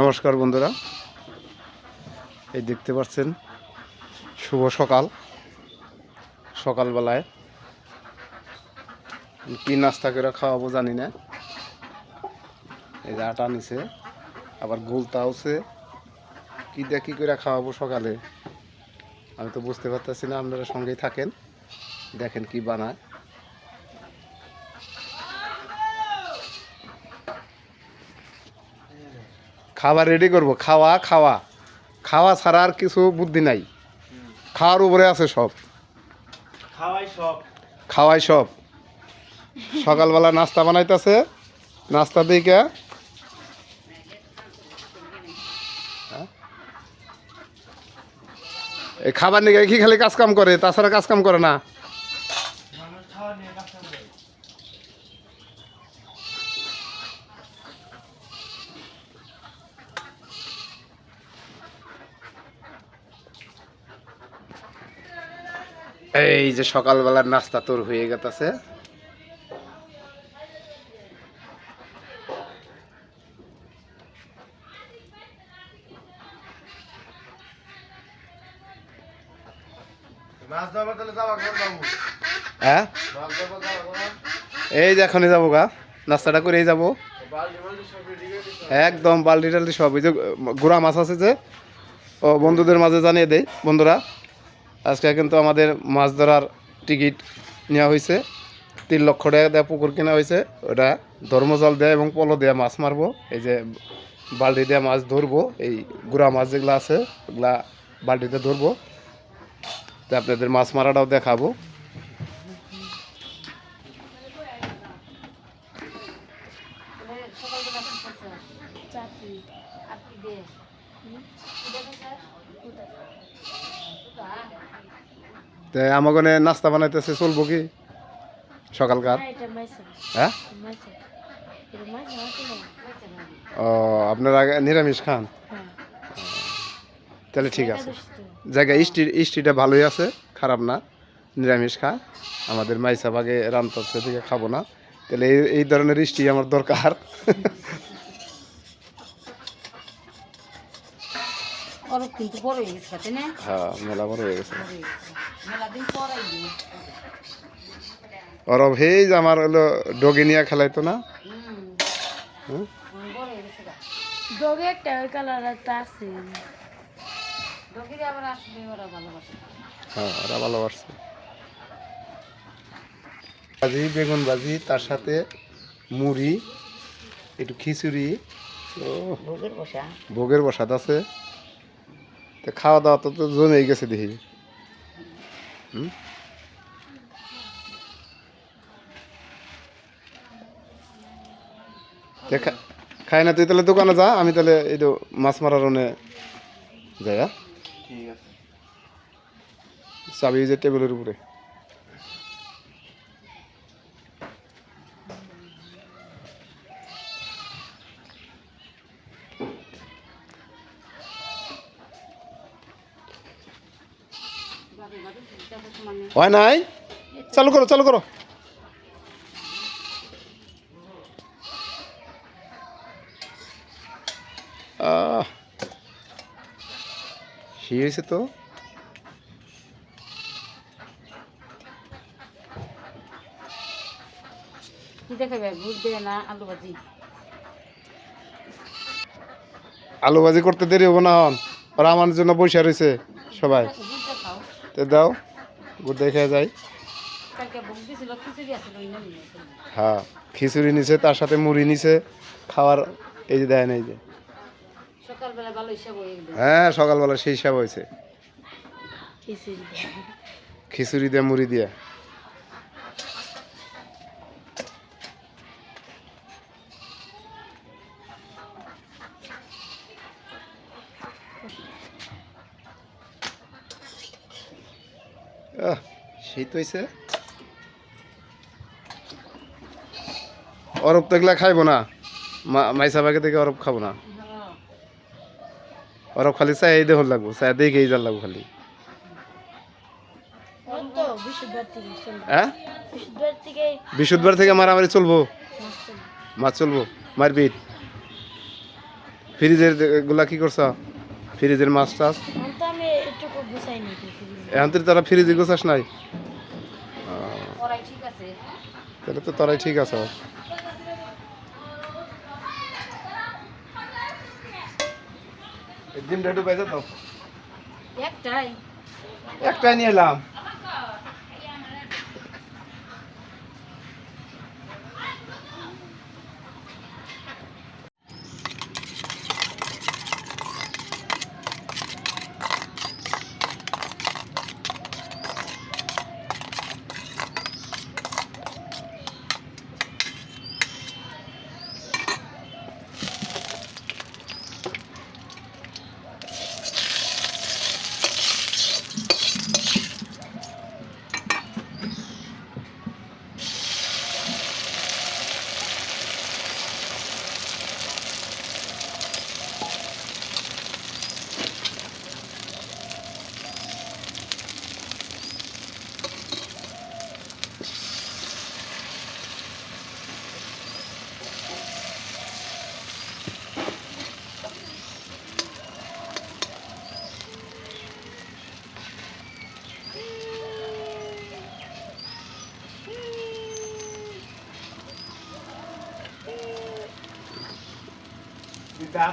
নমস্কার বন্ধুরা। এই দেখতে পাচ্ছেন, শুভ সকাল। সকালবেলায় কি নাস্তা করে খাওয়াবো জানি না। এই যে আটা নিছে, আবার গোলতা আছে। কি দিয়ে কি করে খাওয়াবো সকালে? আমি তো বুঝতে পারতেছি না, আপনারা সঙ্গেই থাকেন। দেখেন কি বানায়। খাবার রেডি করব। খাওয়া খাওয়া। খাওয়া ছাড়া আর কিছু বুদ্ধি নাই। খাওয়ার উপরে আছে সব। খাওয়াই সব। খাওয়াই সব। সকালবেলা নাস্তা বানাইতেছে। নাস্তা দিকে হ্যাঁ? এই খাবার নিয়ে কি খালি কাজ কাম করে? তাছাড়া কাজ কাম করে না মানুষ খাওয়া নিয়ে কাজ করে এই যে সকালবেলার নাস্তা তোর হয়ে গেছে হ্যাঁ? এই যে এখনই যাব গা নাস্তাটা করেই যাব। একদম বালতি টালতি সব এই যে গুড়া মাছ আছে যে ও বন্ধুদের মাঝে জানিয়ে দেই বন্ধুরা। আজকে কিন্তু আমাদের মাছ ধরার টিকিট নেওয়া হয়েছে। তিন লক্ষ টাকা দেওয়া পুকুর কেনা হয়েছে। ওটা ধর্মজল দেয়া এবং পলো দেয়া মাছ মারবো। এই যে বালতি দেওয়া মাছ ধরবো। এই গুড়া মাছ যেগুলো আছে, ওগুলা বালতিতে ধরবো। তো আপনাদের মাছ মারাটাও দেখাবো সকালবেলা কি করছ চাকরি আপনি দে তো আমাকে নাস্তা বানাইতেছে চলবো কি? সকালকার। হ্যাঁ মাইসা। ও আপনারা নিরামিষ খান? হ্যাঁ। তাহলে ঠিক আছে। জায়গা ইস্টি ইস্টিটা ভালোই আছে খারাপ না। নিরামিষ খা। আমাদের মাইসা ভাগে রান্তার থেকে খাব না। তাহলে এই এই ধরনের ইস্টি আমার দরকার। হয়ে হ্যাঁ মেলা বড় হয়ে গেছে। হেই যে আমার হলো ডগে নিয়ে খেলাইতো না? ডগে একটা কালার একটা আছে। ওরা ভালোবাসে। হ্যাঁ ওরা ভালোবাসছে ভাজি বেগুন ভাজি তার সাথে মুড়ি একটু খিচুড়ি ও ভোগের বসা। ভোগের বসাত আছে। তো খাওয়া দাওয়া তো তো জমেই গেছে দেখি। হুম? খাই না তুই তাহলে দোকানে যা আমি তাহলে এই তো মাছ মারার ওনে যাই হ্যাঁ? ঠিক আছে চাবি যে টেবিলের উপরে হয় নাই? চালু করো চালু করো। সে হয়েছে তো? আলু ভাজি? করতে দেরি হব না হন ওরা আমার জন্য বসে রয়েছে সবাই। তো দাও। গুড় দেখে যাই। হ্যাঁ খিচুড়ি নিছে তার সাথে মুড়ি নিছে খাওয়ার এই যে দেয় নাই এই যে হয়ে সকালবেলা সেই হিসাব হয়েছে। খিচুড়ি দিয়ে মুড়ি দিয়ে। সেই তো হয়েছে অরব তো এগুলা খাইবো না। মাইসা বাগে থেকে অরব খাব না। অরব খালি চাই এই দেহ লাগবো চাই দেখে এই জাল লাগবো খালি। হ্যাঁ? বৃহস্পতিবার থেকে মারামারি চলবো। মাছ চলবো। মারপিট। ফ্রিজেরগুলা কি করছ? ফ্রিজের মাছ টাছ? এখন তো তারা ফ্রিজে গোছাস নাই? তাহলে তো তারাই ঠিক আছে একদিন একটাই। একটাই নিয়ে এলাম। นะครับ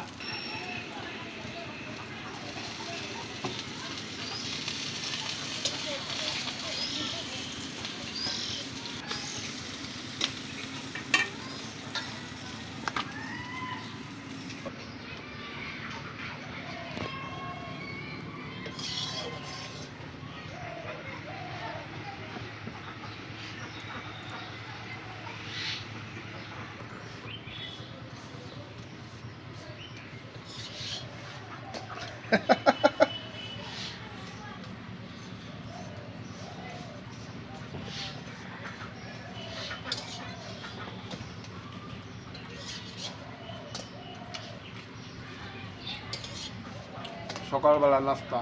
সকালবেলা নাস্তা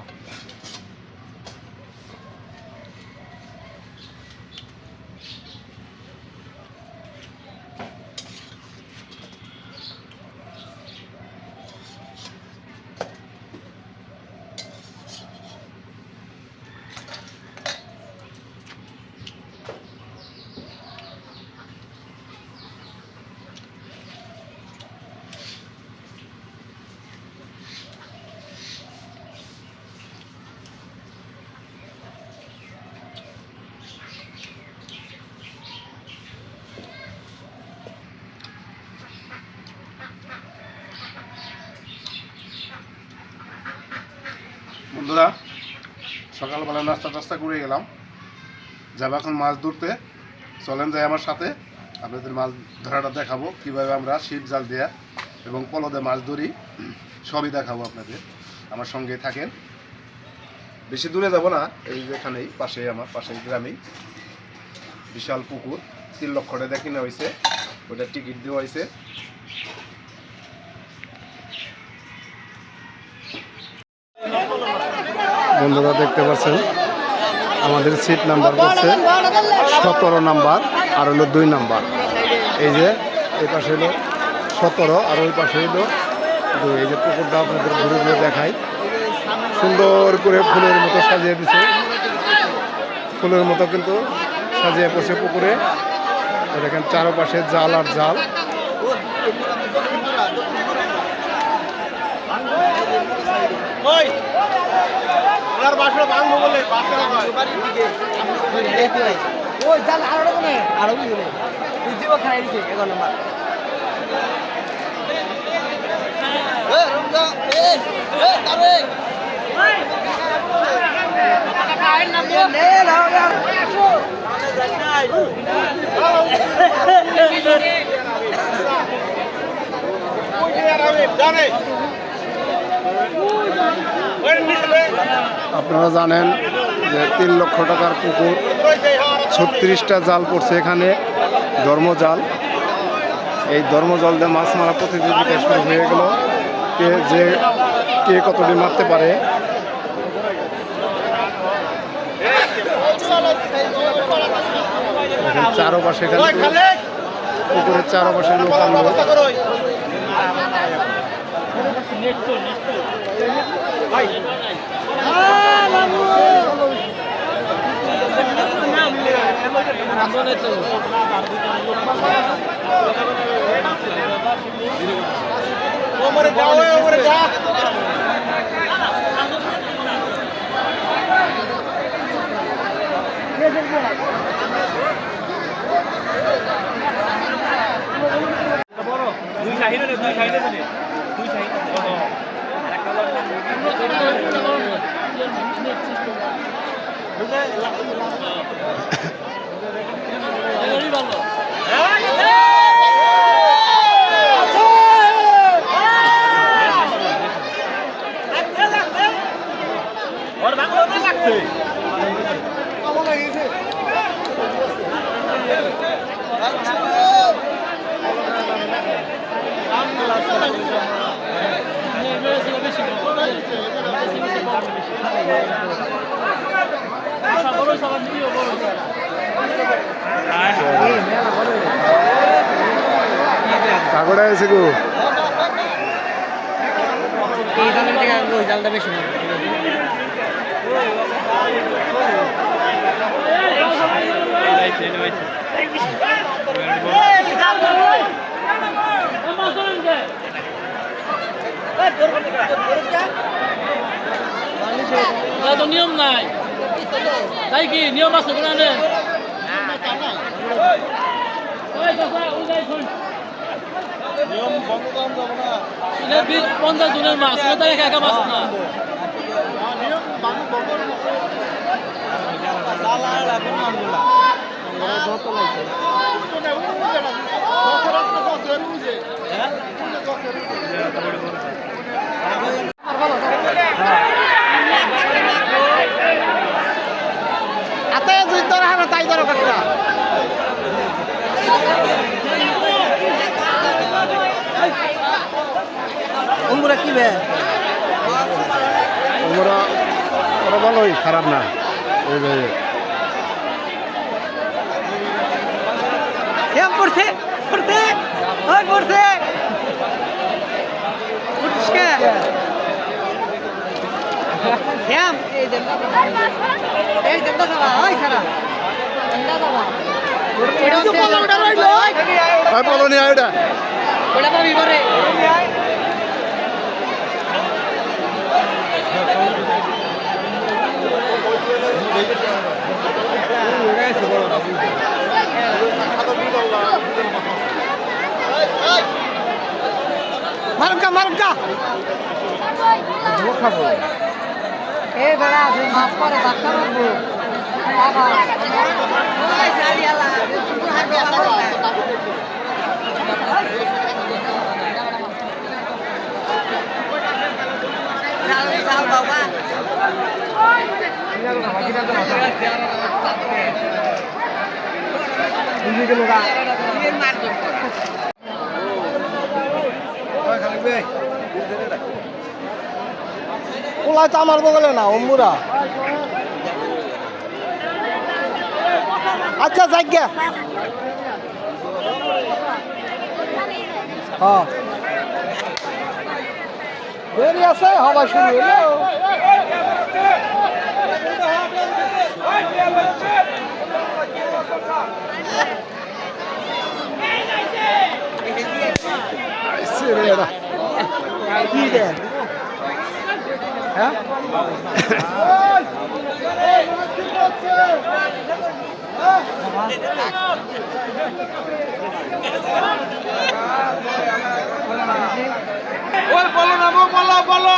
বন্ধুরা সকালবেলা নাস্তা টাস্তা করে গেলাম। যাব এখন মাছ ধরতে। চলেন যাই আমার সাথে। আপনাদের মাছ ধরাটা দেখাবো, কীভাবে আমরা ছিপ জাল দেয়া এবং পলদে মাছ ধরি। সবই দেখাবো আপনাদের। আমার সঙ্গে থাকেন। বেশি দূরে যাব না, এই যেখানেই পাশে আমার পাশের গ্রামেই। বিশাল পুকুর, তিন লক্ষ টাকা কিনা হয়েছে। ওটা টিকিট দেওয়া হয়েছে। বন্ধুরা দেখতে পাচ্ছেন, আমাদের সিট নাম্বার হচ্ছে সতেরো নাম্বার আর হলো দুই নাম্বার। এই যে এই পাশে হলো সতেরো আর ওই পাশে হলো দুই। এই যে পুকুরটা আপনাদের ঘুরে ঘুরে দেখাই। সুন্দর করে ফুলের মতো সাজিয়ে দিছে। ফুলের মতো কিন্তু সাজিয়ে পড়ছে পুকুরে। দেখেন, চারপাশে জাল আর জাল। ওনার বাসা ভাঙবো বলে বাসা ওই জাল আরও কোনে আরও কোনে দিব খাই দিছে এখন নাম্বার এ রমজা এ এ তারে জানে আপনারা জানেন যে তিন লক্ষ টাকার পুকুর, ছত্রিশটা জাল পড়ছে এখানে, ধর্মজাল। এই ধর্মজাল দিয়ে মাছ মারা প্রতিযোগিতা শুরু হয়ে গেল। কে যে, কে কতটি মারতে পারে? চারোপাশে পুকুরের চারোপাশে লোক ওমরে দাও ওমরে দা দুই সাইডে দুই সাইডে দুই সাইডে ওর বাংলা লাগছে কাগড়া এসে গো। এই জালের থেকে ওই জালটা বেশি না এটা তো নিয়ম নাই। তাই কি? নিয়ম আছে কোরআনে পঞ্চাশ জনের মাছ এটা একা একা মাছ না। আতে দুই তোর হারা তাই তোর কাটরা অঙ্গুরা কি বে ওরা ওরা ভালোই খারাপ না। ওই যে শ্যাম পড়ছে পড়ছে ওই পড়ছে। উঠছে কে? শ্যাম এই যে এই যে দাদা ওই সারা ওটা তো বলা ওটা রইল ওই বলো নি ওইটা ওটা। পাবি পরে মারকা মারকা। এ বেড়া মাছ পরে ধাক্কা মারবো। বাবা ওলাই তো আমার বগলে না অম্বুরা আচ্ছা যাজ্ঞা হ্যাঁ। দেরি আছে হবা শুরু হলো আইছে রে এরা কি দেন হ্যাঁ ওই বলো না গো, বলো বলো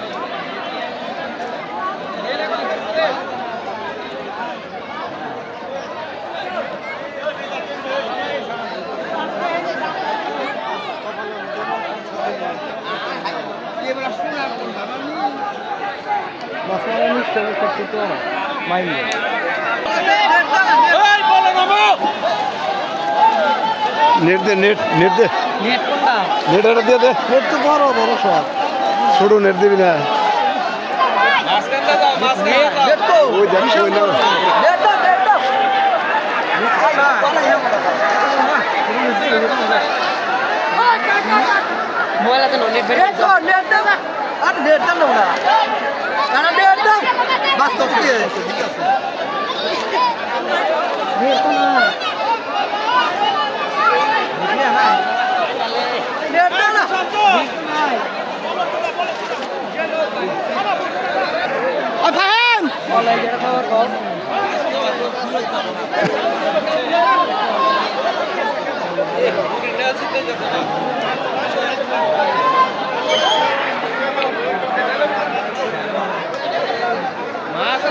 নিশ্চয় করতে মাইন্ড নেট দে নেট নেট দে নেট কোনটা নেট এটা দিয়ে দে। নেট তো বড় বড় সব ছোট নেট দিবি না। ওই দেখ ওই না নেট তো নেট তো মোবাইল আছে নেট নেট নেট আর নেট না। না নেট দাও বাস তো কি আছে ঠিক আছে। নেট তো না নেট দাও না ও ফাহাম অনলাইন যেটা খবর কল ওই তারা ভাই ওই এটা তো হয় একটাই দুটো এখন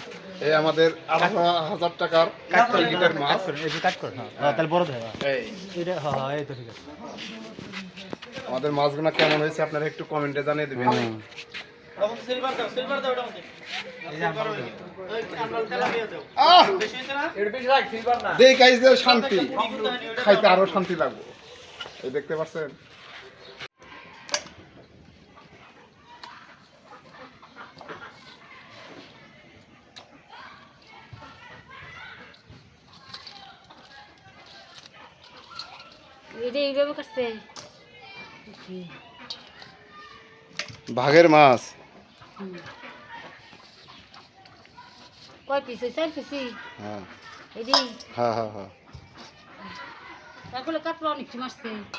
এই আমাদের আঠারো হাজার টাকার টিকিটের মাছ। তাহলে বড় দেয় এই। এটা হ্যাঁ হ্যাঁ এই তো ঠিক আছে। আমাদের মাছগুলো কেমন হয়েছে আপনারা একটু কমেন্টে জানিয়ে দেবেন। দেও শান্তি। খাইতে আরও শান্তি লাগবো। এই দেখতে পাচ্ছেন? এইভাবে কাটছে ভাগের মাছ। কয় পিস? চার পিসি হ্যাঁ। এটি হ্যাঁ হ্যাঁ হ্যাঁ। তারপরে কাটলো অনেক মারছে